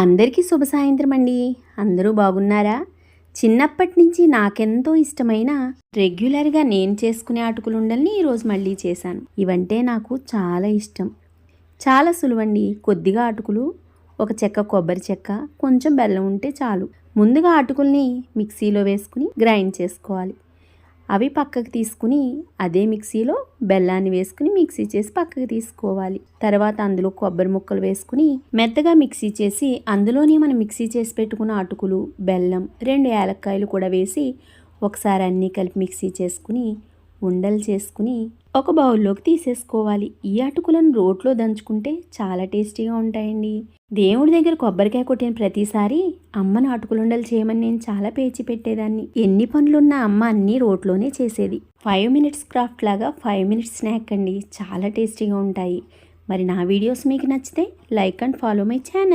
అందరికీ శుభ సాయంత్రం అండి. అందరూ బాగున్నారా? చిన్నప్పటి నుంచి నాకెంతో ఇష్టమైన రెగ్యులర్గా నేను చేసుకునే అటుకులుండల్ని ఈరోజు మళ్ళీ చేశాను. ఇవంటే నాకు చాలా ఇష్టం. చాలా సులువండి. కొద్దిగా అటుకులు ఒక చెక్క కొబ్బరి చెక్క కొంచెం బెల్లం ఉంటే చాలు. ముందుగా అటుకుల్ని మిక్సీలో వేసుకుని గ్రైండ్ చేసుకోవాలి. అవి పక్కకు తీసుకుని అదే మిక్సీలో బెల్లాన్ని వేసుకుని మిక్సీ చేసి పక్కకు తీసుకోవాలి. తర్వాత అందులో కొబ్బరి ముక్కలు వేసుకుని మెత్తగా మిక్సీ చేసి అందులోనే మనం మిక్సీ చేసి పెట్టుకున్న అటుకులు బెల్లం రెండు యాలక్కాయలు కూడా వేసి ఒకసారి అన్నీ కలిపి మిక్సీ చేసుకుని ఉండలు చేసుకుని ఒక బౌల్లోకి తీసేసుకోవాలి. ఈ అటుకులను రోట్లో దంచుకుంటే చాలా టేస్టీగా ఉంటాయండి. దేవుడి దగ్గర కొబ్బరికాయ కొట్టిన ప్రతిసారి అమ్మను అటుకులుండలు చేయమని నేను చాలా పేచి పెట్టేదాన్ని. ఎన్ని పనులున్నా అమ్మ అన్నీ రోట్లోనే చేసేది. ఫైవ్ మినిట్స్ క్రాఫ్ట్ లాగా ఫైవ్ మినిట్స్ స్నాక్ అండి. చాలా టేస్టీగా ఉంటాయి. మరి నా వీడియోస్ మీకు నచ్చితే like and follow my channel.